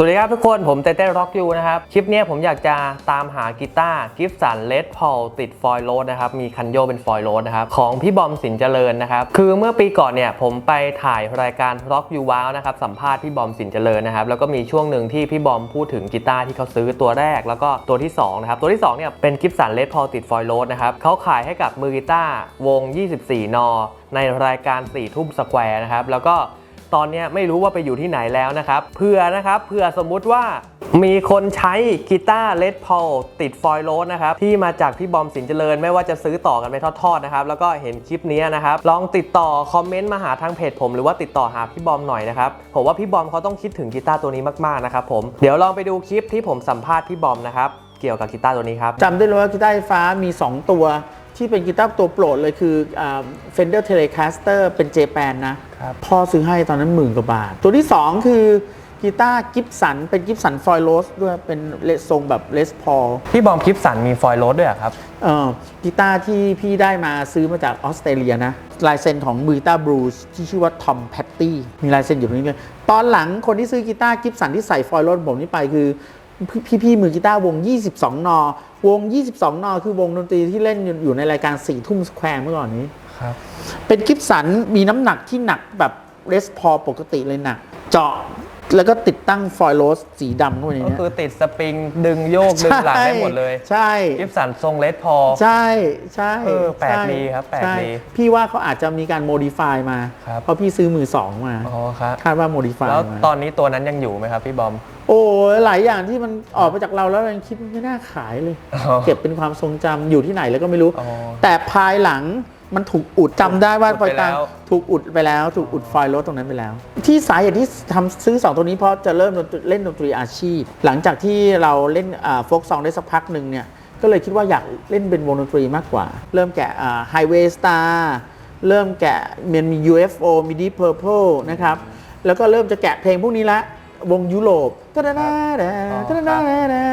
สวัสดีครับทุกคนผมเต้เต้ร็อกยูนะครับ คลิปนี้ผมอยากจะตามหากีตาร์กิฟสันเลดพอลติดฟอยล์โรดนะครับ มีคันโยเป็นฟอยล์โรดนะครับ ของพี่บอมสินเจริญนะครับ คือเมื่อปีก่อนเนี่ยผมไปถ่ายรายการร็อกยูว้าวนะครับ สัมภาษณ์พี่บอมสินเจริญนะครับ แล้วก็มีช่วงหนึ่งที่พี่บอมพูดถึงกีตาร์ที่เขาซื้อตัวแรก แล้วก็ตัวที่สองนะครับตัวที่สองเนี่ยเป็นกิฟสันเลดพอลติดฟอยล์โรดนะครับเขาขายให้กับมือกีตาร์วง 24 น ในรายการ4ทุ่มสแควร์นะครับแล้วก็ ตอนนี้ไม่รู้ว่าไปอยู่ที่ไหนแล้วนะครับเผื่อนะครับเผื่อสมมุติว่ามีคนใช้กีตาร์เลดพอลติดฟอยล์โรสนะครับ ที่มาจากพี่บอมสินเจริญ ไม่ว่าจะซื้อต่อกันไปทอดๆนะครับ แล้วก็เห็นคลิปนี้นะครับ ลองติดต่อคอมเมนต์มาหาทางเพจผม หรือว่าติดต่อหาพี่บอมหน่อยนะครับ ผมว่าพี่บอมเขาต้องคิดถึงกีตาร์ตัวนี้มากๆนะครับผมเดี๋ยวลองไปดูคลิปที่ผมสัมภาษณ์พี่บอมนะครับเกี่ยวกับกีตาร์ตัวนี้ครับจำได้เลยว่ากีตาร์ไฟฟ้ามี 2 ตัว ที่เป็นกีตาร์ตัวโปรดเลยคืออ่า Fender Telecaster เป็น j p a n นะครับพ่อซื้อให้ตอนนั้นหมื่นกว่าบาท ตัวที่ 2 คือกีตาร์กิฟสันเป็นกิฟสันฟอยล์โรสด้วยเป็นเลทรงแบบเลสพอลพี่บอมคลิปสันมีฟอยล์โรสด้วยเหรอครับเอ่อกีตาร์ที่พี่ได้มาซื้อมาจากออสเตรเลียนะ ลายเซ็นของมือกีตาร์บรูซที่ชื่อว่าทอมแพตตี้มีลายเซ็นอยู่ตรงนี้เลยตอนหลังคนที่ซื้อกีตาร์กิฟสันที่ใส่ฟอยล์โรสผมนี่ไปคือ พี่พี่ๆมือกีตาร์วง 22 น วง 22 น คือวงดนตรีที่เล่นอยู่อยู่ในรายการ4ทุ่มสแควร์เมื่อก่อนนี้ครับ เป็นกิฟสันมีน้ำหนักที่หนักแบบเรสพอปกติเลยหนัก เจาะแล้วก็ติดตั้งฟอยล์โรสสีดำเข้าไปในก็เนี้ยคือติดสปริง ดึงโยก ดึงหลังได้หมดเลยใช่คลิปสันทรงเลดพอลใช่ใช่เออแปลกใช่ดีครับแปลกใช่ดีพี่ว่าเขาอาจจะมีการโมดิฟายมา ครับ เพราะพี่ซื้อมือสองมา อ๋อครับ คาดว่าโมดิฟายแล้วมาตอนนี้ตัวนั้นยังอยู่ไหมครับพี่บอม โอ้ยหลายอย่างที่มันออกไปจากเราแล้วเรายังคิดไม่น่าขายเลย อ๋อ เก็บเป็นความทรงจำอยู่ที่ไหนแล้วก็ไม่รู้ อ๋อ แต่ภายหลังมันถูกอุดจำได้ว่าอุดไปแล้ว ถูกอุดไปแล้ว ถูกอุดไฟล์รถตรงนั้นไปแล้ว ที่สาเหตุที่ทำซื้อ 2 ตัวนี้เพราะจะเริ่มดนตรีเล่นดนตรีอาชีพ หลังจากที่เราเล่นโฟกซองได้สักพักหนึ่งเนี่ยก็เลยคิดว่าอยากเล่นเป็นวงดนตรีมากกว่า เริ่มแกะไฮเวย์สตาร์เริ่มแกะมันมี UFO มี Deep Purple นะครับแล้วก็เริ่มจะแกะเพลงพวกนี้ละ วงยุโรปตะดาดาดาตะดาดาดา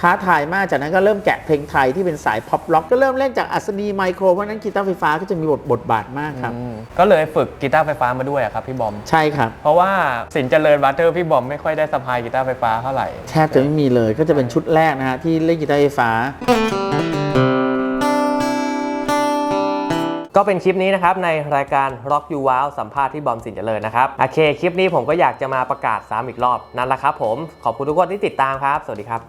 ท้าทายมากจากนั้นก็เริ่มแกะเพลงไทยที่เป็นสายพ็อปล็อกก็เริ่มเล่นจากอัศนีไมโครเพราะฉะนั้นกีตาร์ไฟฟ้าก็จะมีบทบทบาทมากครับ อืมก็เลยฝึกกีตาร์ไฟฟ้ามาด้วยอะครับพี่บอม ใช่ครับ เพราะว่าสินเจริญบัตเตอร์พี่บอมไม่ค่อยได้สะพายกีตาร์ไฟฟ้าเท่าไหร่ แทบจะไม่มีเลยก็จะเป็นชุดแรกนะฮะที่เล่นกีตาร์ไฟฟ้า ก็เป็นคลิปนี้นะครับในรายการ Rock You Wow สัมภาษณ์ที่บอมสินเจริญนะครับโอเคคลิปนี้ผมก็อยากจะมาประกาศซ้ำอีกรอบนั่นแหละครับผมขอบคุณทุกคนที่ติดตามครับ สวัสดีครับ